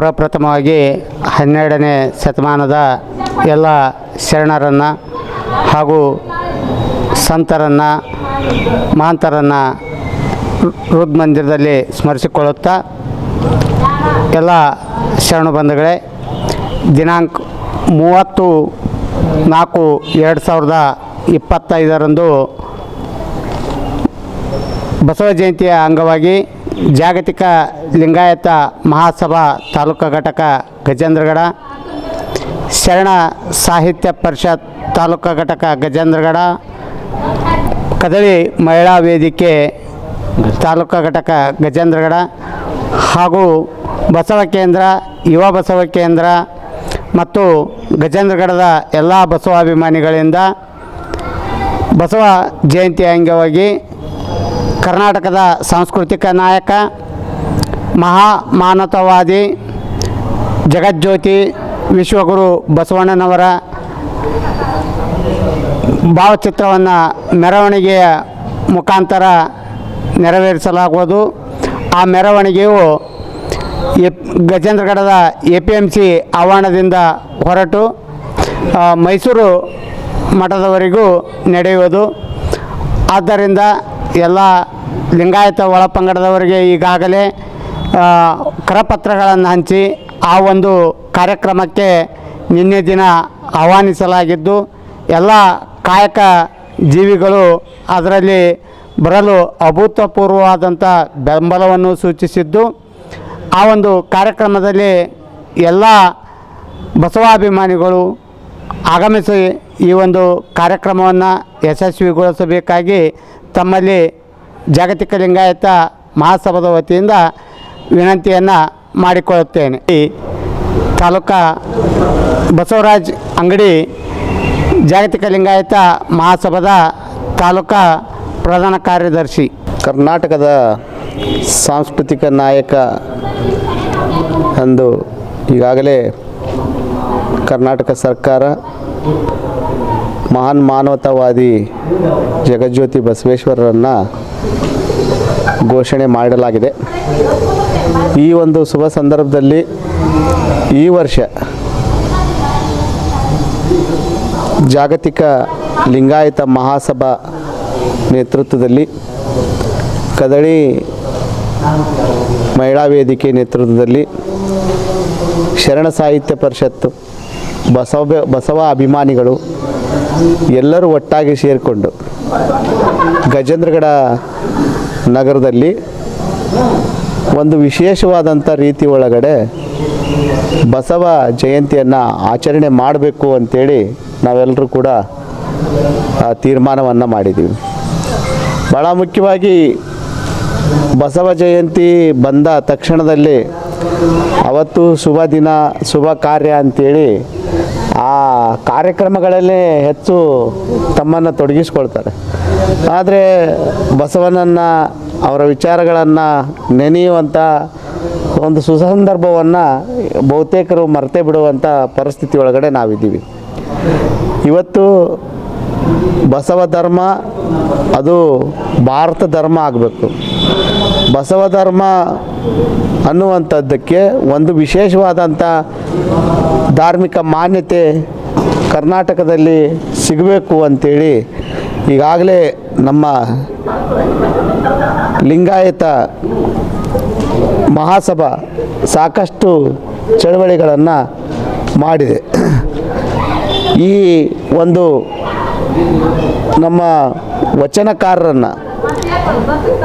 ಪ್ರಪ್ರಥಮವಾಗಿ ಹನ್ನೆರಡನೇ ಶತಮಾನದ ಎಲ್ಲ ಶರಣರನ್ನು ಹಾಗೂ ಸಂತರನ್ನು ಮಹಂತರನ್ನು ರುದ್ ಮಂದಿರದಲ್ಲಿ ಸ್ಮರಿಸಿಕೊಳ್ಳುತ್ತಾ ಎಲ್ಲ ಶರಣು ಬಂಧುಗಳೇ, ದಿನಾಂಕ ಮೂವತ್ತು ನಾಲ್ಕು ಎರಡು ಸಾವಿರದ ಇಪ್ಪತ್ತೈದರಂದು ಬಸವ ಜಯಂತಿಯ ಅಂಗವಾಗಿ ಜಾಗತಿಕ ಲಿಂಗಾಯತ ಮಹಾಸಭಾ ತಾಲೂಕು ಘಟಕ ಗಜೇಂದ್ರಗಡ, ಶರಣ ಸಾಹಿತ್ಯ ಪರಿಷತ್ ತಾಲೂಕು ಘಟಕ ಗಜೇಂದ್ರಗಡ, ಕದಳಿ ಮಹಿಳಾ ವೇದಿಕೆ ತಾಲೂಕು ಘಟಕ ಗಜೇಂದ್ರಗಡ ಹಾಗೂ ಬಸವ ಕೇಂದ್ರ, ಯುವ ಬಸವ ಕೇಂದ್ರ ಮತ್ತು ಗಜೇಂದ್ರಗಡದ ಎಲ್ಲ ಬಸವಾಭಿಮಾನಿಗಳಿಂದ ಬಸವ ಜಯಂತಿ ಅಂಗವಾಗಿ ಕರ್ನಾಟಕದ ಸಾಂಸ್ಕೃತಿಕ ನಾಯಕ, ಮಹಾ ಮಾನವತಾವಾದಿ ಜಗಜ್ಯೋತಿ ವಿಶ್ವಗುರು ಬಸವಣ್ಣನವರ ಭಾವಚಿತ್ರವನ್ನು ಮೆರವಣಿಗೆಯ ಮುಖಾಂತರ ನೆರವೇರಿಸಲಾಗುವುದು. ಆ ಮೆರವಣಿಗೆಯು ಎಪ್, ಗಜೇಂದ್ರಗಡದ ಎ ಪಿ ಎಂ ಸಿ ಆವರಣದಿಂದ ಹೊರಟು ಮೈಸೂರು ಮಠದವರೆಗೂ ನಡೆಯುವುದು. ಆದ್ದರಿಂದ ಎಲ್ಲ ಲಿಂಗಾಯತ ಒಳಪಂಗಡದವರಿಗೆ ಈಗಾಗಲೇ ಕರಪತ್ರಗಳನ್ನು ಹಂಚಿ ಆ ಒಂದು ಕಾರ್ಯಕ್ರಮಕ್ಕೆ ನಿನ್ನೆ ದಿನ ಆಹ್ವಾನಿಸಲಾಗಿದ್ದು, ಎಲ್ಲ ಕಾಯಕ ಜೀವಿಗಳು ಅದರಲ್ಲಿ ಬರಲು ಅಭೂತಪೂರ್ವವಾದಂಥ ಬೆಂಬಲವನ್ನು ಸೂಚಿಸಿದ್ದು, ಆ ಒಂದು ಕಾರ್ಯಕ್ರಮದಲ್ಲಿ ಎಲ್ಲ ಬಸವಾಭಿಮಾನಿಗಳು ಆಗಮಿಸಿ ಈ ಒಂದು ಕಾರ್ಯಕ್ರಮವನ್ನು ಯಶಸ್ವಿಗೊಳಿಸಬೇಕಾಗಿ ತಮ್ಮಲ್ಲಿ ಜಾಗತಿಕ ಲಿಂಗಾಯತ ಮಹಾಸಭಾದ ವತಿಯಿಂದ ವಿನಂತಿಯನ್ನು ಮಾಡಿಕೊಳ್ಳುತ್ತೇನೆ. ಈ ತಾಲೂಕಾ ಬಸವರಾಜ್ ಅಂಗಡಿ ಜಾಗತಿಕ ಲಿಂಗಾಯತ ಮಹಾಸಭಾದ ತಾಲೂಕಾ ಪ್ರಧಾನ ಕಾರ್ಯದರ್ಶಿ. ಕರ್ನಾಟಕದ ಸಾಂಸ್ಕೃತಿಕ ನಾಯಕ ಅಂದು ಈಗಾಗಲೇ ಕರ್ನಾಟಕ ಸರ್ಕಾರ ಮಹಾನ್ ಮಾನವತಾವಾದಿ ಜಗಜ್ಯೋತಿ ಬಸವೇಶ್ವರರನ್ನು ಘೋಷಣೆ ಮಾಡಲಾಗಿದೆ ಈ ಒಂದು ಶುಭ ಸಂದರ್ಭದಲ್ಲಿ ಈ ವರ್ಷ ಜಾಗತಿಕ ಲಿಂಗಾಯತ ಮಹಾಸಭಾ ನೇತೃತ್ವದಲ್ಲಿ ಕದಳಿ ಮಹಿಳಾ ವೇದಿಕೆ ನೇತೃತ್ವದಲ್ಲಿ ಶರಣ ಸಾಹಿತ್ಯ ಪರಿಷತ್ತು ಬಸವ ಬಸವ ಅಭಿಮಾನಿಗಳು ಎಲ್ಲರೂ ಒಟ್ಟಾಗಿ ಸೇರಿಕೊಂಡು ಗಜೇಂದ್ರಗಡ ನಗರದಲ್ಲಿ ಒಂದು ವಿಶೇಷವಾದಂಥ ರೀತಿ ಒಳಗಡೆ ಬಸವ ಜಯಂತಿಯನ್ನು ಆಚರಣೆ ಮಾಡಬೇಕು ಅಂತೇಳಿ ನಾವೆಲ್ಲರೂ ಕೂಡ ತೀರ್ಮಾನವನ್ನು ಮಾಡಿದ್ದೀವಿ ಭಾಳ ಮುಖ್ಯವಾಗಿ ಬಸವ ಜಯಂತಿ ಬಂದ ತಕ್ಷಣದಲ್ಲಿ ಅವತ್ತು ಶುಭ ದಿನ, ಶುಭ ಕಾರ್ಯ ಅಂತೇಳಿ ಆ ಕಾರ್ಯಕ್ರಮಗಳಲ್ಲೇ ಹೆಚ್ಚು ತಮ್ಮನ್ನು ತೊಡಗಿಸ್ಕೊಳ್ತಾರೆ. ಆದರೆ ಬಸವನನ್ನು ಅವರ ವಿಚಾರಗಳನ್ನು ನೆನೆಯುವಂಥ ಒಂದು ಸುಸಂದರ್ಭವನ್ನು ಬಹುತೇಕರು ಮರೆತೇ ಬಿಡುವಂಥ ಪರಿಸ್ಥಿತಿ ಒಳಗಡೆ ನಾವಿದ್ದೀವಿ. ಇವತ್ತು ಬಸವ ಧರ್ಮ, ಅದು ಭಾರತ ಧರ್ಮ ಆಗಬೇಕು. ಬಸವ ಧರ್ಮ ಅನ್ನುವಂಥದ್ದಕ್ಕೆ ಒಂದು ವಿಶೇಷವಾದಂಥ ಧಾರ್ಮಿಕ ಮಾನ್ಯತೆ ಕರ್ನಾಟಕದಲ್ಲಿ ಸಿಗಬೇಕು ಅಂಥೇಳಿ ಈಗಾಗಲೇ ನಮ್ಮ ಲಿಂಗಾಯತ ಮಹಾಸಭಾ ಸಾಕಷ್ಟು ಚಳವಳಿಗಳನ್ನು ಮಾಡಿದೆ. ಈ ಒಂದು ನಮ್ಮ ವಚನಕಾರರನ್ನು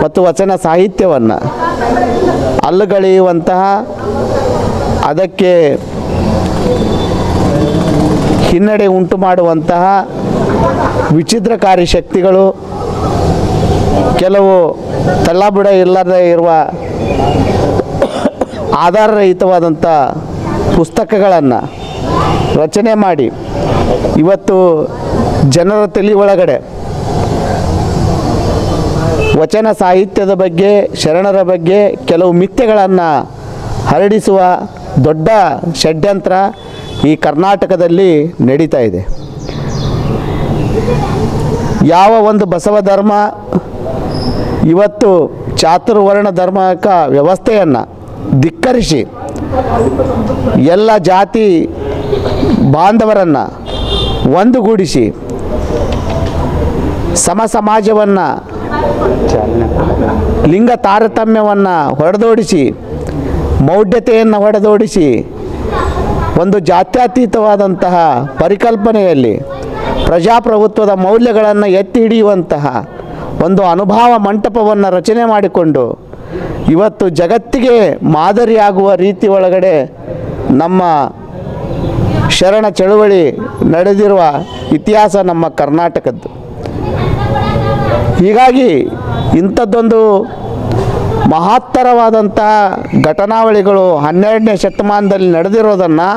ಮತ್ತು ವಚನ ಸಾಹಿತ್ಯವನ್ನು ಅಲ್ಲಗಳೆಯುವಂತಹ ಅದಕ್ಕೆ ಹಿನ್ನಡೆ ಉಂಟು ಮಾಡುವಂತಹ ವಿಚಿದ್ರಕಾರಿ ಶಕ್ತಿಗಳು, ಕೆಲವು ತಳ್ಳಬುಡ ಇಲ್ಲದೆ ಇರುವ ಆಧಾರರಹಿತವಾದಂಥ ಪುಸ್ತಕಗಳನ್ನು ರಚನೆ ಮಾಡಿ ಇವತ್ತು ಜನರ ತಲೆ ಒಳಗಡೆ ವಚನ ಸಾಹಿತ್ಯದ ಬಗ್ಗೆ, ಶರಣರ ಬಗ್ಗೆ ಕೆಲವು ಮಿಥ್ಯೆಗಳನ್ನು ಹರಡಿಸುವ ದೊಡ್ಡ ಷಡ್ಯಂತ್ರ ಈ ಕರ್ನಾಟಕದಲ್ಲಿ ನಡೀತಾ ಇದೆ. ಯಾವ ಒಂದು ಬಸವ ಧರ್ಮ ಇವತ್ತು ಚಾತುರ್ವರ್ಣ ಧರ್ಮಕ ವ್ಯವಸ್ಥೆಯನ್ನು ಧಿಕ್ಕರಿಸಿ ಎಲ್ಲ ಜಾತಿ ಬಾಂಧವರನ್ನು ಒಂದುಗೂಡಿಸಿ, ಸಮ ಸಮಾಜವನ್ನು ಲಿಂಗ ತಾರತಮ್ಯವನ್ನು ಹೊಡೆದೋಡಿಸಿ ಮೌಢ್ಯತೆಯನ್ನು ಹೊಡೆದೋಡಿಸಿ ಒಂದು ಜಾತ್ಯತೀತವಾದಂತಹ ಪರಿಕಲ್ಪನೆಯಲ್ಲಿ ಪ್ರಜಾಪ್ರಭುತ್ವದ ಮೌಲ್ಯಗಳನ್ನು ಎತ್ತಿ ಹಿಡಿಯುವಂತಹ ಒಂದು ಅನುಭವ ಮಂಟಪವನ್ನು ರಚನೆ ಮಾಡಿಕೊಂಡು, ಇವತ್ತು ಜಗತ್ತಿಗೆ ಮಾದರಿಯಾಗುವ ರೀತಿ ಒಳಗಡೆ ನಮ್ಮ ಶರಣ ಚಳುವಳಿ ನಡೆದಿರುವ ಇತಿಹಾಸ ನಮ್ಮ ಕರ್ನಾಟಕದ್ದು. ಹೀಗಾಗಿ ಇಂಥದ್ದೊಂದು ಮಹತ್ತರವಾದಂಥ ಘಟನಾವಳಿಗಳು ಹನ್ನೆರಡನೇ ಶತಮಾನದಲ್ಲಿ ನಡೆದಿರೋದನ್ನು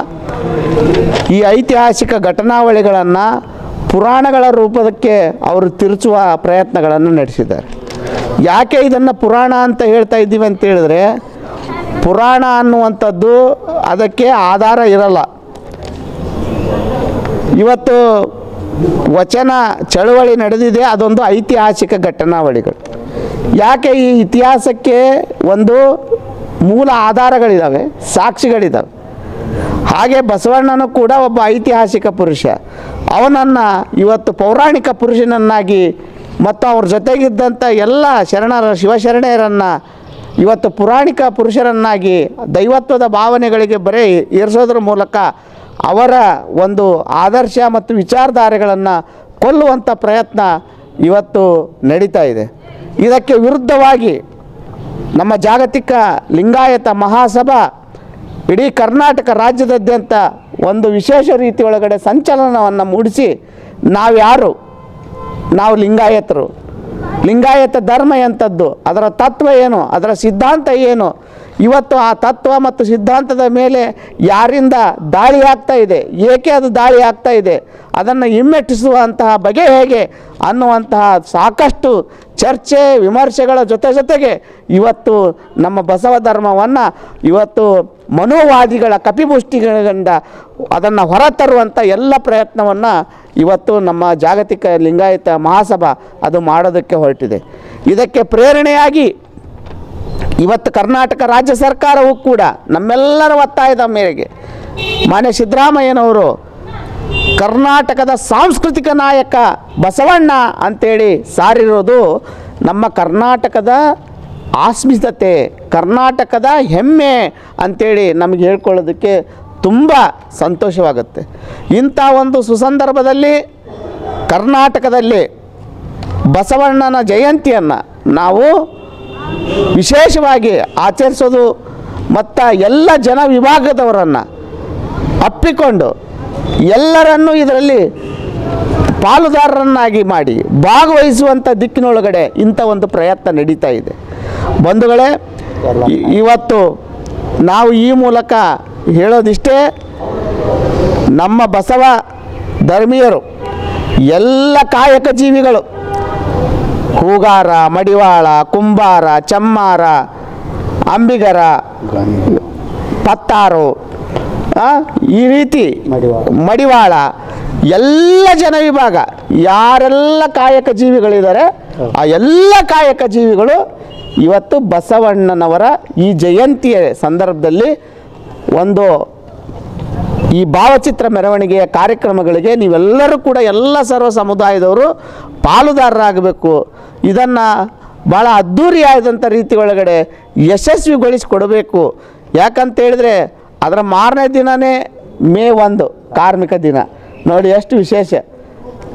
ಈ ಐತಿಹಾಸಿಕ ಘಟನಾವಳಿಗಳನ್ನು ಪುರಾಣಗಳ ರೂಪದಕ್ಕೆ ಅವರು ತಿರುಚುವ ಪ್ರಯತ್ನಗಳನ್ನು ನಡೆಸಿದ್ದಾರೆ. ಯಾಕೆ ಇದನ್ನು ಪುರಾಣ ಅಂತ ಹೇಳ್ತಾ ಇದ್ದೀವಿ ಅಂತ ಹೇಳಿದ್ರೆ, ಪುರಾಣ ಅನ್ನುವಂಥದ್ದು ಅದಕ್ಕೆ ಆಧಾರ ಇರಲ್ಲ. ಇವತ್ತು ವಚನ ಚಳುವಳಿ ನಡೆದಿದೆ, ಅದೊಂದು ಐತಿಹಾಸಿಕ ಘಟನಾವಳಿಗಳು. ಯಾಕೆ ಈ ಇತಿಹಾಸಕ್ಕೆ ಒಂದು ಮೂಲ ಆಧಾರಗಳಿದ್ದಾವೆ ಸಾಕ್ಷಿಗಳಿದ್ದಾವೆ ಹಾಗೆ ಬಸವಣ್ಣನು ಕೂಡ ಒಬ್ಬ ಐತಿಹಾಸಿಕ ಪುರುಷ. ಅವನನ್ನು ಇವತ್ತು ಪೌರಾಣಿಕ ಪುರುಷನನ್ನಾಗಿ ಮತ್ತು ಅವ್ರ ಜೊತೆಗಿದ್ದಂಥ ಎಲ್ಲ ಶರಣರ, ಶಿವಶರಣೆಯರನ್ನು ಇವತ್ತು ಪುರಾಣಿಕ ಪುರುಷರನ್ನಾಗಿ ದೈವತ್ವದ ಭಾವನೆಗಳಿಗೆ ಬರೀ ಏರಿಸೋದ್ರ ಮೂಲಕ ಅವರ ಒಂದು ಆದರ್ಶ ಮತ್ತು ವಿಚಾರಧಾರೆಗಳನ್ನು ಕೊಲ್ಲುವಂಥ ಪ್ರಯತ್ನ ಇವತ್ತು ನಡೀತಾ ಇದೆ. ಇದಕ್ಕೆ ವಿರುದ್ಧವಾಗಿ ನಮ್ಮ ಜಾಗತಿಕ ಲಿಂಗಾಯತ ಮಹಾಸಭಾ ಇಡೀ ಕರ್ನಾಟಕ ರಾಜ್ಯದಾದ್ಯಂತ ಒಂದು ವಿಶೇಷ ರೀತಿ ಒಳಗಡೆ ಸಂಚಲನವನ್ನು ಮೂಡಿಸಿ ನಾವ್ಯಾರು? ನಾವು ಲಿಂಗಾಯತರು. ಲಿಂಗಾಯತ ಧರ್ಮ ಎಂಥದ್ದು ಅದರ ತತ್ವ ಏನು? ಅದರ ಸಿದ್ಧಾಂತ ಏನು? ಇವತ್ತು ಆ ತತ್ವ ಮತ್ತು ಸಿದ್ಧಾಂತದ ಮೇಲೆ ಯಾರಿಂದ ದಾಳಿ ಆಗ್ತಾ ಇದೆ, ಏಕೆ ಅದು ದಾಳಿ ಆಗ್ತಾ ಇದೆ, ಅದನ್ನು ಹಿಮ್ಮೆಟ್ಟಿಸುವಂತಹ ಬಗೆ ಹೇಗೆ ಅನ್ನುವಂತಹ ಸಾಕಷ್ಟು ಚರ್ಚೆ, ವಿಮರ್ಶೆಗಳ ಜೊತೆ ಜೊತೆಗೆ ಇವತ್ತು ನಮ್ಮ ಬಸವ ಧರ್ಮವನ್ನು ಇವತ್ತು ಮನೋವಾದಿಗಳ ಕಪಿಪುಷ್ಟಿಗಳಿಂದ ಅದನ್ನು ಹೊರತರುವಂಥ ಎಲ್ಲ ಪ್ರಯತ್ನವನ್ನು ಇವತ್ತು ನಮ್ಮ ಜಾಗತಿಕ ಲಿಂಗಾಯತ ಮಹಾಸಭಾ ಅದು ಮಾಡೋದಕ್ಕೆ ಹೊರಟಿದೆ. ಇದಕ್ಕೆ ಪ್ರೇರಣೆಯಾಗಿ ಇವತ್ತು ಕರ್ನಾಟಕ ರಾಜ್ಯ ಸರ್ಕಾರವೂ ಕೂಡ ನಮ್ಮೆಲ್ಲರ ಒತ್ತಾಯದ ಮೇರೆಗೆ ಮಾನ್ಯ ಸಿದ್ದರಾಮಯ್ಯನವರು ಕರ್ನಾಟಕದ ಸಾಂಸ್ಕೃತಿಕ ನಾಯಕ ಬಸವಣ್ಣ ಅಂತೇಳಿ ಸಾರಿರೋದು ನಮ್ಮ ಕರ್ನಾಟಕದ ಆಸ್ಮಿತತೆ, ಕರ್ನಾಟಕದ ಹೆಮ್ಮೆ ಅಂತೇಳಿ ನಮಗೆ ಹೇಳ್ಕೊಳ್ಳೋದಕ್ಕೆ ತುಂಬ ಸಂತೋಷವಾಗುತ್ತೆ. ಇಂಥ ಒಂದು ಸುಸಂದರ್ಭದಲ್ಲಿ ಕರ್ನಾಟಕದಲ್ಲಿ ಬಸವಣ್ಣನ ಜಯಂತಿಯನ್ನು ನಾವು ವಿಶೇಷವಾಗಿ ಆಚರಿಸೋದು ಮತ್ತು ಎಲ್ಲ ಜನ ವಿಭಾಗದವರನ್ನು ಅಪ್ಪಿಕೊಂಡು ಎಲ್ಲರನ್ನೂ ಇದರಲ್ಲಿ ಪಾಲುದಾರರನ್ನಾಗಿ ಮಾಡಿ ಭಾಗವಹಿಸುವಂಥ ದಿಕ್ಕಿನೊಳಗಡೆ ಇಂಥ ಒಂದು ಪ್ರಯತ್ನ ನಡೀತಾ ಇದೆ. ಬಂಧುಗಳೇ ಇವತ್ತು ನಾವು ಈ ಮೂಲಕ ಹೇಳೋದಿಷ್ಟೇ, ನಮ್ಮ ಬಸವ ಧರ್ಮೀಯರು, ಎಲ್ಲ ಕಾಯಕ ಜೀವಿಗಳು ಹೂಗಾರ ಮಡಿವಾಳ ಕುಂಬಾರ ಚಮ್ಮಾರ ಅಂಬಿಗರ ಪತ್ತಾರು ಈ ರೀತಿ ಮಡಿವಾಳ. ಎಲ್ಲ ಜನ ವಿಭಾಗ ಯಾರೆಲ್ಲ ಕಾಯಕ ಜೀವಿಗಳಿದ್ದಾರೆ ಆ ಎಲ್ಲ ಕಾಯಕ ಜೀವಿಗಳು ಇವತ್ತು ಬಸವಣ್ಣನವರ ಈ ಜಯಂತಿಯ ಸಂದರ್ಭದಲ್ಲಿ ಒಂದು ಈ ಭಾವಚಿತ್ರ ಮೆರವಣಿಗೆಯ ಕಾರ್ಯಕ್ರಮಗಳಿಗೆ ನೀವೆಲ್ಲರೂ ಕೂಡ ಎಲ್ಲ ಸರ್ವ ಸಮುದಾಯದವರು ಪಾಲುದಾರರಾಗಬೇಕು. ಇದನ್ನು ಭಾಳ ಅದ್ಧೂರಿಯಾದಂಥ ರೀತಿ ಒಳಗಡೆ ಯಶಸ್ವಿಗೊಳಿಸಿಕೊಡಬೇಕು. ಯಾಕಂತೇಳಿದ್ರೆ ಅದರ ಮಾರನೇ ದಿನವೇ ಮೇ ಒಂದು ಕಾರ್ಮಿಕ ದಿನ. ನೋಡಿ ಎಷ್ಟು ವಿಶೇಷ.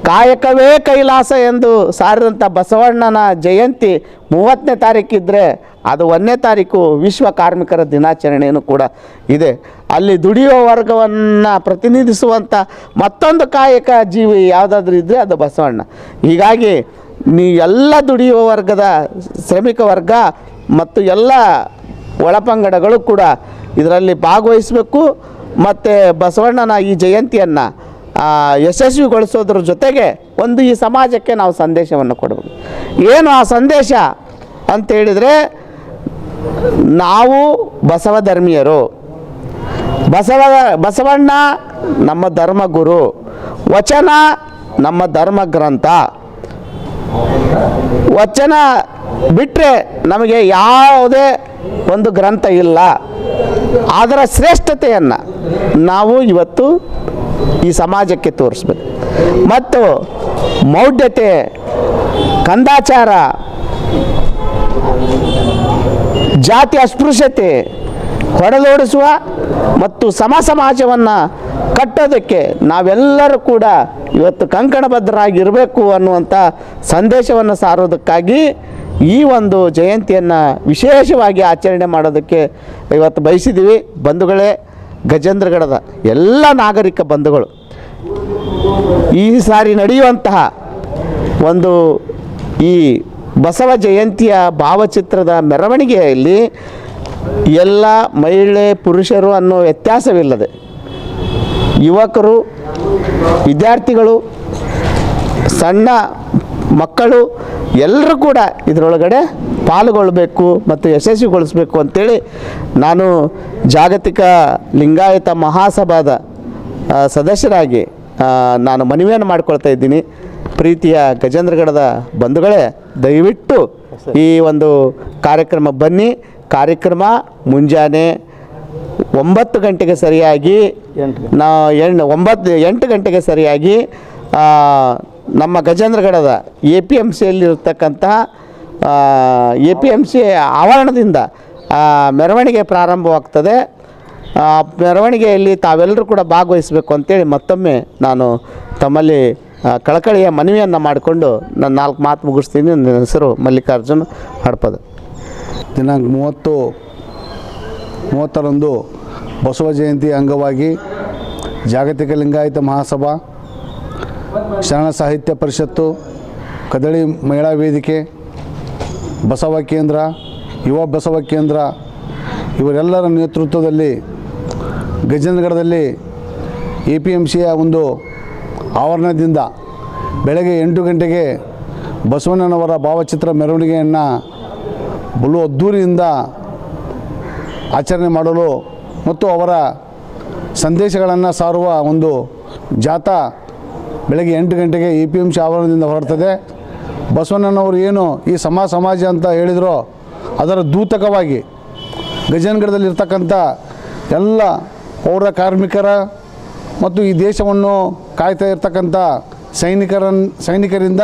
ಕಾಯಕವೇ ಕೈಲಾಸ ಎಂದು ಸಾರಿದಂಥ ಬಸವಣ್ಣನ ಜಯಂತಿ ಮೂವತ್ತನೇ ತಾರೀಕಿದ್ದರೆ ಅದು ಒಂದನೇ ತಾರೀಕು ವಿಶ್ವ ಕಾರ್ಮಿಕರ ದಿನಾಚರಣೆಯೂ ಕೂಡ ಇದೆ. ಅಲ್ಲಿ ದುಡಿಯುವ ವರ್ಗವನ್ನು ಪ್ರತಿನಿಧಿಸುವಂಥ ಮತ್ತೊಂದು ಕಾಯಕ ಜೀವಿ ಯಾವುದಾದ್ರೂ ಇದ್ದರೆ ಅದು ಬಸವಣ್ಣ. ಹೀಗಾಗಿ ನೀ ಎಲ್ಲ ದುಡಿಯುವ ವರ್ಗದ ಶ್ರಮಿಕ ವರ್ಗ ಮತ್ತು ಎಲ್ಲ ಒಳಪಂಗಡಗಳು ಕೂಡ ಇದರಲ್ಲಿ ಭಾಗವಹಿಸಬೇಕು. ಮತ್ತು ಬಸವಣ್ಣನ ಈ ಜಯಂತಿಯನ್ನು ಯಶಸ್ವಿಗೊಳಿಸೋದ್ರ ಜೊತೆಗೆ ಒಂದು ಈ ಸಮಾಜಕ್ಕೆ ನಾವು ಸಂದೇಶವನ್ನು ಕೊಡಬೇಕು ಏನು ಆ ಸಂದೇಶ ಅಂತ ಹೇಳಿದರೆ, ನಾವು ಬಸವ ಧರ್ಮೀಯರು. ಬಸವ, ಬಸವಣ್ಣ ನಮ್ಮ ಧರ್ಮಗುರು ವಚನ ನಮ್ಮ ಧರ್ಮ ಗ್ರಂಥ. ವಚನ ಬಿಟ್ಟರೆ ನಮಗೆ ಯಾವುದೇ ಒಂದು ಗ್ರಂಥ ಇಲ್ಲ. ಅದರ ಶ್ರೇಷ್ಠತೆಯನ್ನು ನಾವು ಇವತ್ತು ಈ ಸಮಾಜಕ್ಕೆ ತೋರಿಸ್ಬೇಕು. ಮತ್ತು ಮೌಢ್ಯತೆ, ಕಂದಾಚಾರ ಜಾತಿ ಅಸ್ಪೃಶ್ಯತೆ ಹೊಡೆದೋಡಿಸುವ ಮತ್ತು ಸಮ ಸಮಾಜವನ್ನು ಕಟ್ಟೋದಕ್ಕೆ ನಾವೆಲ್ಲರೂ ಕೂಡ ಇವತ್ತು ಕಂಕಣಬದ್ಧರಾಗಿರಬೇಕು ಅನ್ನುವಂಥ ಸಂದೇಶವನ್ನು ಸಾರೋದಕ್ಕಾಗಿ ಈ ಒಂದು ಜಯಂತಿಯನ್ನು ವಿಶೇಷವಾಗಿ ಆಚರಣೆ ಮಾಡೋದಕ್ಕೆ ಇವತ್ತು ಬಯಸಿದ್ದೀವಿ. ಬಂಧುಗಳೇ ಗಜೇಂದ್ರಗಡದ ಎಲ್ಲ ನಾಗರಿಕ ಬಂಧುಗಳು ಈ ಸಾರಿ ನಡೆಯುವಂತಹ ಒಂದು ಈ ಬಸವ ಜಯಂತಿಯ ಭಾವಚಿತ್ರದ ಮೆರವಣಿಗೆಯಲ್ಲಿ ಎಲ್ಲ ಮಹಿಳೆ ಪುರುಷರು ಅನ್ನೋ ವ್ಯತ್ಯಾಸವಿಲ್ಲದೆ ಯುವಕರು, ವಿದ್ಯಾರ್ಥಿಗಳು, ಸಣ್ಣ ಮಕ್ಕಳು ಎಲ್ಲರೂ ಕೂಡ ಇದರೊಳಗಡೆ ಪಾಲ್ಗೊಳ್ಬೇಕು ಮತ್ತು ಯಶಸ್ವಿಗೊಳಿಸಬೇಕು ಅಂತೇಳಿ ನಾನು ಜಾಗತಿಕ ಲಿಂಗಾಯತ ಮಹಾಸಭಾದ ಸದಸ್ಯರಾಗಿ ನಾನು ಮನವಿಯನ್ನು ಮಾಡ್ಕೊಳ್ತಾ ಇದ್ದೀನಿ. ಪ್ರೀತಿಯ ಗಜೇಂದ್ರಗಡದ ಬಂಧುಗಳೇ ದಯವಿಟ್ಟು ಈ ಒಂದು ಕಾರ್ಯಕ್ರಮ ಬನ್ನಿ. ಕಾರ್ಯಕ್ರಮ ಮುಂಜಾನೆ ಒಂಬತ್ತು ಗಂಟೆಗೆ ಸರಿಯಾಗಿ ನಾ ಎಂಟು ಒಂಬತ್ತು ಎಂಟು ಗಂಟೆಗೆ ಸರಿಯಾಗಿ ನಮ್ಮ ಗಜೇಂದ್ರಗಡದ ಎ ಪಿ ಎಂ ಸಿಯಲ್ಲಿರ್ತಕ್ಕಂತಹ ಎ ಪಿ ಎಂ ಸಿ ಆವರಣದಿಂದ ಮೆರವಣಿಗೆ ಪ್ರಾರಂಭವಾಗ್ತದೆ. ಮೆರವಣಿಗೆಯಲ್ಲಿ ತಾವೆಲ್ಲರೂ ಕೂಡ ಭಾಗವಹಿಸಬೇಕು ಅಂತೇಳಿ ಮತ್ತೊಮ್ಮೆ ನಾನು ತಮ್ಮಲ್ಲಿ ಕಳಕಳಿಯ ಮನವಿಯನ್ನು ಮಾಡಿಕೊಂಡು ನಾನು ನಾಲ್ಕು ಮಾತು ಮುಗಿಸ್ತೀನಿ. ನನ್ನ ಹೆಸರು ಮಲ್ಲಿಕಾರ್ಜುನ್ ಹಡ್ಪದ. ದಿನಾಂಕ ಮೂವತ್ತು, ಮೂವತ್ತರಂದು ಬಸವ ಜಯಂತಿ ಅಂಗವಾಗಿ ಜಾಗತಿಕ ಲಿಂಗಾಯತ ಮಹಾಸಭಾ, ಶರಣ ಸಾಹಿತ್ಯ ಪರಿಷತ್ತು, ಕದಳಿ ಮಹಿಳಾ ವೇದಿಕೆ ಬಸವ ಕೇಂದ್ರ, ಯುವ ಬಸವ ಕೇಂದ್ರ, ಇವರೆಲ್ಲರ ನೇತೃತ್ವದಲ್ಲಿ ಗಜೇಂದ್ರಗಢದಲ್ಲಿ ಎ ಪಿ ಎಂ ಸಿಯ ಒಂದು ಆವರಣದಿಂದ ಬೆಳಗ್ಗೆ ಎಂಟು ಗಂಟೆಗೆ ಬಸವಣ್ಣನವರ ಭಾವಚಿತ್ರ ಮೆರವಣಿಗೆಯನ್ನು ಬಲು ಅದ್ದೂರಿಯಿಂದ ಆಚರಣೆ ಮಾಡಲು ಮತ್ತು ಅವರ ಸಂದೇಶಗಳನ್ನು ಸಾರುವ ಒಂದು ಜಾಥಾ ಬೆಳಗ್ಗೆ ಎಂಟು ಗಂಟೆಗೆ ಎ ಪಿ ಎಂ ಸಿ ಆವರಣದಿಂದ ಹೊರಡ್ತದೆ. ಬಸವಣ್ಣನವರು ಏನು ಈ ಸಮ ಸಮಾಜ ಅಂತ ಹೇಳಿದರೋ ಅದರ ದೂತಕವಾಗಿ ಗಜನಗಡದಲ್ಲಿರ್ತಕ್ಕಂಥ ಎಲ್ಲ ಪೌರ ಕಾರ್ಮಿಕರ ಮತ್ತು ಈ ದೇಶವನ್ನು ಕಾಯ್ತಾ ಇರ್ತಕ್ಕಂಥ ಸೈನಿಕರ ಸೈನಿಕರಿಂದ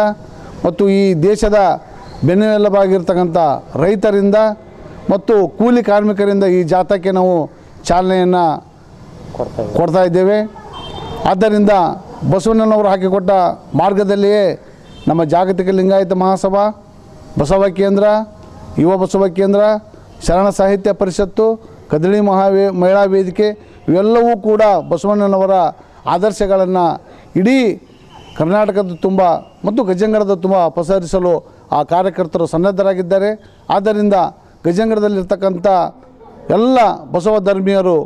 ಮತ್ತು ಈ ದೇಶದ ಬೆನ್ನೆಲುಬಾಗಿರ್ತಕ್ಕಂಥ ರೈತರಿಂದ ಮತ್ತು ಕೂಲಿ ಕಾರ್ಮಿಕರಿಂದ ಈ ಜಾಥಾಕ್ಕೆ ನಾವು ಚಾಲನೆಯನ್ನು ಕೊಡ್ತಾ ಇದ್ದೇವೆ. ಆದ್ದರಿಂದ ಬಸವಣ್ಣನವರು ಹಾಕಿಕೊಟ್ಟ ಮಾರ್ಗದಲ್ಲಿಯೇ ನಮ್ಮ ಜಾಗತಿಕ ಲಿಂಗಾಯತ ಮಹಾಸಭಾ, ಬಸವ ಕೇಂದ್ರ, ಯುವ ಬಸವ ಕೇಂದ್ರ, ಶರಣ ಸಾಹಿತ್ಯ ಪರಿಷತ್ತು, ಕದಳಿ ಮಹಾವೇ, ಮಹಿಳಾ ವೇದಿಕೆ, ಇವೆಲ್ಲವೂ ಕೂಡ ಬಸವಣ್ಣನವರ ಆದರ್ಶಗಳನ್ನು ಇಡೀ ಕರ್ನಾಟಕದ ತುಂಬ ಮತ್ತು ಗಜಂಗಡದ ತುಂಬ ಪಸರಿಸಲು ಆ ಕಾರ್ಯಕರ್ತರು ಸನ್ನದ್ಧರಾಗಿದ್ದಾರೆ. ಆದ್ದರಿಂದ ಗಜಂಗಡದಲ್ಲಿರ್ತಕ್ಕಂಥ ಎಲ್ಲ ಬಸವ ಧರ್ಮೀಯರು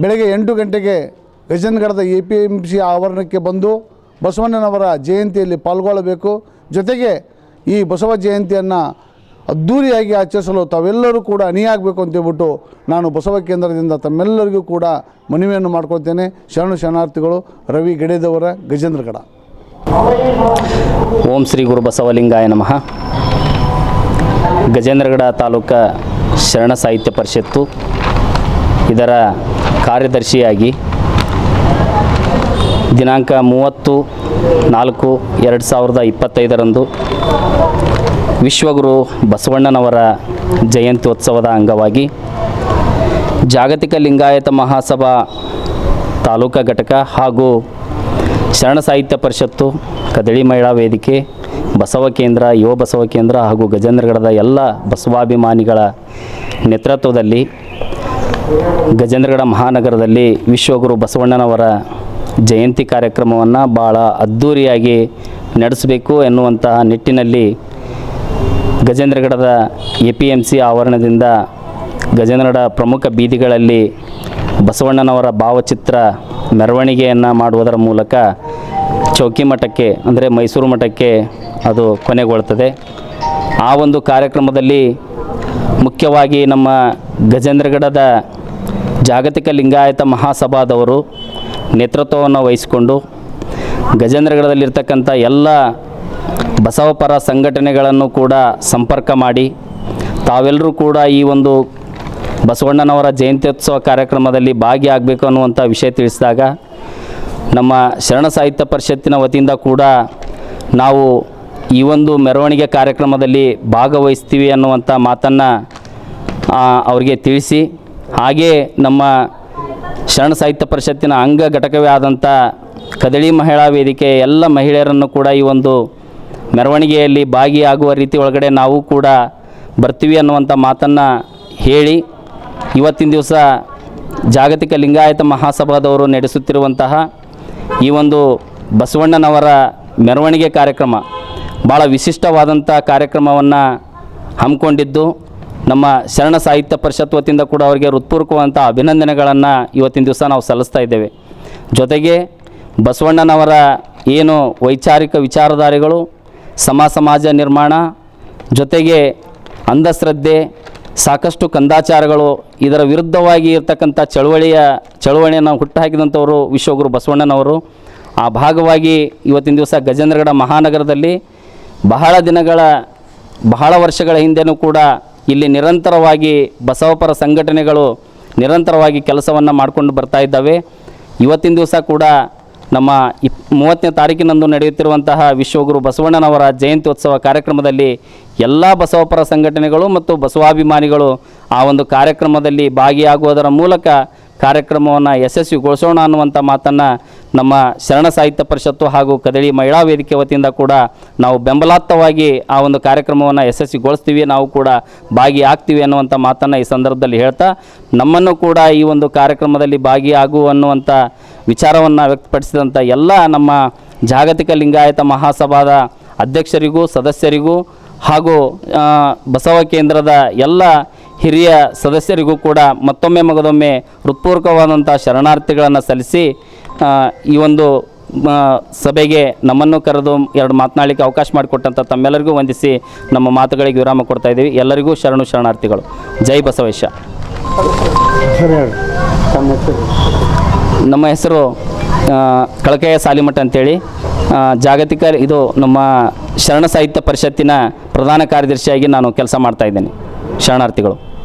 ಬೆಳಗ್ಗೆ ಎಂಟು ಗಂಟೆಗೆ ಗಜನ್ಗಡದ ಎ ಪಿ ಎಂ ಸಿ ಆವರಣಕ್ಕೆ ಬಂದು ಬಸವಣ್ಣನವರ ಜಯಂತಿಯಲ್ಲಿ ಪಾಲ್ಗೊಳ್ಳಬೇಕು. ಜೊತೆಗೆ ಈ ಬಸವ ಜಯಂತಿಯನ್ನು ಅದ್ಧೂರಿಯಾಗಿ ಆಚರಿಸಲು ತಾವೆಲ್ಲರೂ ಕೂಡ ಅಣಿಯಾಗಬೇಕು ಅಂತೇಳ್ಬಿಟ್ಟು ನಾನು ಬಸವ ಕೇಂದ್ರದಿಂದ ತಮ್ಮೆಲ್ಲರಿಗೂ ಕೂಡ ಮನವಿಯನ್ನು ಮಾಡ್ಕೊಳ್ತೇನೆ. ಶರಣು ಶರಣಾರ್ಥಿಗಳು, ರವಿ ಗಡೇದವರ ಗಜೇಂದ್ರಗಡ ಓಂ ಶ್ರೀ ಗುರು ಬಸವಲಿಂಗಾಯ ನಮಃ. ಗಜೇಂದ್ರಗಡ ತಾಲೂಕು ಶರಣ ಸಾಹಿತ್ಯ ಪರಿಷತ್ತು ಇದರ ಕಾರ್ಯದರ್ಶಿಯಾಗಿ ದಿನಾಂಕ ಮೂವತ್ತು, ನಾಲ್ಕು, ಎರಡು ಸಾವಿರದ ಇಪ್ಪತ್ತೈದರಂದು ವಿಶ್ವಗುರು ಬಸವಣ್ಣನವರ ಜಯಂತ್ಯೋತ್ಸವದ ಅಂಗವಾಗಿ ಜಾಗತಿಕ ಲಿಂಗಾಯತ ಮಹಾಸಭಾ ತಾಲೂಕಾ ಘಟಕ ಹಾಗೂ ಶರಣ ಸಾಹಿತ್ಯ ಪರಿಷತ್ತು, ಕದಳಿ ಮಹಿಳಾ ವೇದಿಕೆ, ಬಸವ ಕೇಂದ್ರ, ಯುವ ಬಸವ ಕೇಂದ್ರ ಹಾಗೂ ಗಜೇಂದ್ರಗಡದ ಎಲ್ಲ ಬಸವಾಭಿಮಾನಿಗಳ ನೇತೃತ್ವದಲ್ಲಿ ಗಜೇಂದ್ರಗಡ ಮಹಾನಗರದಲ್ಲಿ ವಿಶ್ವಗುರು ಬಸವಣ್ಣನವರ ಜಯಂತಿ ಕಾರ್ಯಕ್ರಮವನ್ನು ಭಾಳ ಅದ್ಧೂರಿಯಾಗಿ ನಡೆಸಬೇಕು ಎನ್ನುವಂತಹ ನಿಟ್ಟಿನಲ್ಲಿ ಗಜೇಂದ್ರಗಡದ ಎ ಪಿ ಎಂ ಸಿ ಆವರಣದಿಂದ ಗಜೇಂದ್ರಗಡ ಪ್ರಮುಖ ಬೀದಿಗಳಲ್ಲಿ ಬಸವಣ್ಣನವರ ಭಾವಚಿತ್ರ ಮೆರವಣಿಗೆಯನ್ನು ಮಾಡುವುದರ ಮೂಲಕ ಚೌಕಿ ಮಠಕ್ಕೆ, ಅಂದರೆ ಮೈಸೂರು ಮಠಕ್ಕೆ ಅದು ಕೊನೆಗೊಳ್ತದೆ. ಆ ಒಂದು ಕಾರ್ಯಕ್ರಮದಲ್ಲಿ ಮುಖ್ಯವಾಗಿ ನಮ್ಮ ಗಜೇಂದ್ರಗಡದ ಜಾಗತಿಕ ಲಿಂಗಾಯತ ಮಹಾಸಭಾದವರು ನೇತೃತ್ವವನ್ನು ವಹಿಸಿಕೊಂಡು ಗಜೇಂದ್ರಗಢದಲ್ಲಿರ್ತಕ್ಕಂಥ ಎಲ್ಲ ಬಸವಪರ ಸಂಘಟನೆಗಳನ್ನು ಕೂಡ ಸಂಪರ್ಕ ಮಾಡಿ ತಾವೆಲ್ಲರೂ ಕೂಡ ಈ ಒಂದು ಬಸವಣ್ಣನವರ ಜಯಂತ್ಯೋತ್ಸವ ಕಾರ್ಯಕ್ರಮದಲ್ಲಿ ಭಾಗಿಯಾಗಬೇಕು ಅನ್ನುವಂಥ ವಿಷಯ ತಿಳಿಸಿದಾಗ ನಮ್ಮ ಶರಣ ಸಾಹಿತ್ಯ ಪರಿಷತ್ತಿನ ವತಿಯಿಂದ ಕೂಡ ನಾವು ಈ ಒಂದು ಮೆರವಣಿಗೆ ಕಾರ್ಯಕ್ರಮದಲ್ಲಿ ಭಾಗವಹಿಸ್ತೀವಿ ಅನ್ನುವಂಥ ಮಾತನ್ನು ಅವರಿಗೆ ತಿಳಿಸಿ, ಹಾಗೇ ನಮ್ಮ ಶರಣ ಸಾಹಿತ್ಯ ಪರಿಷತ್ತಿನ ಅಂಗ ಘಟಕವೇ ಆದಂಥ ಕದಳಿ ಮಹಿಳಾ ವೇದಿಕೆ ಎಲ್ಲ ಮಹಿಳೆಯರನ್ನು ಕೂಡ ಈ ಒಂದು ಮೆರವಣಿಗೆಯಲ್ಲಿ ಭಾಗಿಯಾಗುವ ರೀತಿ ಒಳಗಡೆ ನಾವು ಕೂಡ ಬರ್ತೀವಿ ಅನ್ನುವಂಥ ಮಾತನ್ನು ಹೇಳಿ ಇವತ್ತಿನ ದಿವಸ ಜಾಗತಿಕ ಲಿಂಗಾಯತ ಮಹಾಸಭಾದವರು ನಡೆಸುತ್ತಿರುವಂತಹ ಈ ಒಂದು ಬಸವಣ್ಣನವರ ಮೆರವಣಿಗೆ ಕಾರ್ಯಕ್ರಮ ಭಾಳ ವಿಶಿಷ್ಟವಾದಂಥ ಕಾರ್ಯಕ್ರಮವನ್ನು ಹಮ್ಮಿಕೊಂಡಿದ್ದು. ನಮ್ಮ ಶರಣ ಸಾಹಿತ್ಯ ಪರಿಷತ್ ವತಿಯಿಂದ ಕೂಡ ಅವರಿಗೆ ಹೃತ್ಪೂರ್ವಕವಂಥ ಅಭಿನಂದನೆಗಳನ್ನು ಇವತ್ತಿನ ದಿವಸ ನಾವು ಸಲ್ಲಿಸ್ತಾ ಇದ್ದೇವೆ. ಜೊತೆಗೆ ಬಸವಣ್ಣನವರ ಏನು ವೈಚಾರಿಕ ವಿಚಾರಧಾರೆಗಳು, ಸಮ ಸಮಾಜ ನಿರ್ಮಾಣ, ಜೊತೆಗೆ ಅಂಧಶ್ರದ್ಧೆ, ಸಾಕಷ್ಟು ಕಂದಾಚಾರಗಳು, ಇದರ ವಿರುದ್ಧವಾಗಿ ಇರತಕ್ಕಂಥ ಚಳುವಳಿಯ ಚಳುವಳಿಯನ್ನು ಹುಟ್ಟುಹಾಕಿದಂಥವರು ವಿಶ್ವಗುರು ಬಸವಣ್ಣನವರು. ಆ ಭಾಗವಾಗಿ ಇವತ್ತಿನ ದಿವಸ ಗಜೇಂದ್ರಗಡ ಮಹಾನಗರದಲ್ಲಿ ಬಹಳ ದಿನಗಳ, ಬಹಳ ವರ್ಷಗಳ ಹಿಂದೆನೂ ಕೂಡ ಇಲ್ಲಿ ನಿರಂತರವಾಗಿ ಬಸವಪರ ಸಂಘಟನೆಗಳು ನಿರಂತರವಾಗಿ ಕೆಲಸವನ್ನು ಮಾಡಿಕೊಂಡು ಬರ್ತಾ ಇದ್ದಾವೆ. ಇವತ್ತಿನ ದಿವಸ ಕೂಡ ನಮ್ಮ ಇಪ್, ಮೂವತ್ತನೇ ತಾರೀಕಿನಂದು ನಡೆಯುತ್ತಿರುವಂತಹ ವಿಶ್ವಗುರು ಬಸವಣ್ಣನವರ ಜಯಂತ್ಯೋತ್ಸವ ಕಾರ್ಯಕ್ರಮದಲ್ಲಿ ಎಲ್ಲ ಬಸವಪರ ಸಂಘಟನೆಗಳು ಮತ್ತು ಬಸವಾಭಿಮಾನಿಗಳು ಆ ಒಂದು ಕಾರ್ಯಕ್ರಮದಲ್ಲಿ ಭಾಗಿಯಾಗುವುದರ ಮೂಲಕ ಕಾರ್ಯಕ್ರಮವನ್ನು ಯಶಸ್ವಿಗೊಳಿಸೋಣ ಅನ್ನುವಂಥ ಮಾತನ್ನು ನಮ್ಮ ಶರಣ ಸಾಹಿತ್ಯ ಪರಿಷತ್ತು ಹಾಗೂ ಕದಳಿ ಮಹಿಳಾ ವೇದಿಕೆ ವತಿಯಿಂದ ಕೂಡ ನಾವು ಬೆಂಬಲಾತ್ಮವಾಗಿ ಆ ಒಂದು ಕಾರ್ಯಕ್ರಮವನ್ನು ಯಶಸ್ವಿಗೊಳಿಸ್ತೀವಿ. ನಾವು ಕೂಡ ಭಾಗಿಯಾಗ್ತೀವಿ ಅನ್ನುವಂಥ ಮಾತನ್ನು ಈ ಸಂದರ್ಭದಲ್ಲಿ ಹೇಳ್ತಾ, ನಮ್ಮನ್ನು ಕೂಡ ಈ ಒಂದು ಕಾರ್ಯಕ್ರಮದಲ್ಲಿ ಭಾಗಿಯಾಗು ಅನ್ನುವಂಥ ವಿಚಾರವನ್ನು ವ್ಯಕ್ತಪಡಿಸಿದಂಥ ಎಲ್ಲ ನಮ್ಮ ಜಾಗತಿಕ ಲಿಂಗಾಯತ ಮಹಾಸಭಾದ ಅಧ್ಯಕ್ಷರಿಗೂ, ಸದಸ್ಯರಿಗೂ ಹಾಗೂ ಬಸವ ಕೇಂದ್ರದ ಎಲ್ಲ ಹಿರಿಯ ಸದಸ್ಯರಿಗೂ ಕೂಡ ಮತ್ತೊಮ್ಮೆ ಮಗದೊಮ್ಮೆ ಹೃತ್ಪೂರ್ವಕವಾದಂಥ ಶರಣಾರ್ಥಿಗಳನ್ನು ಸಲ್ಲಿಸಿ ಈ ಒಂದು ಸಭೆಗೆ ನಮ್ಮನ್ನು ಕರೆದು ಎರಡು ಮಾತನಾಡಲಿಕ್ಕೆ ಅವಕಾಶ ಮಾಡಿಕೊಟ್ಟಂಥ ತಮ್ಮೆಲ್ಲರಿಗೂ ವಂದಿಸಿ ನಮ್ಮ ಮಾತುಗಳಿಗೆ ವಿರಾಮ ಕೊಡ್ತಾ ಇದ್ದೀವಿ. ಎಲ್ಲರಿಗೂ ಶರಣು ಶರಣಾರ್ಥಿಗಳು. ಜೈ ಬಸವೇಶ. ನಮ್ಮ ಹೆಸರು ಕಳಕೆಯ ಸಾಲಿಮಠ ಅಂತೇಳಿ. ಜಾಗತಿಕ ಇದು ನಮ್ಮ ಶರಣ ಸಾಹಿತ್ಯ ಪರಿಷತ್ತಿನ ಪ್ರಧಾನ ಕಾರ್ಯದರ್ಶಿಯಾಗಿ ನಾನು ಕೆಲಸ ಮಾಡ್ತಾ ಇದ್ದೇನೆ. ಶರಣಾರ್ಥಿಗಳು.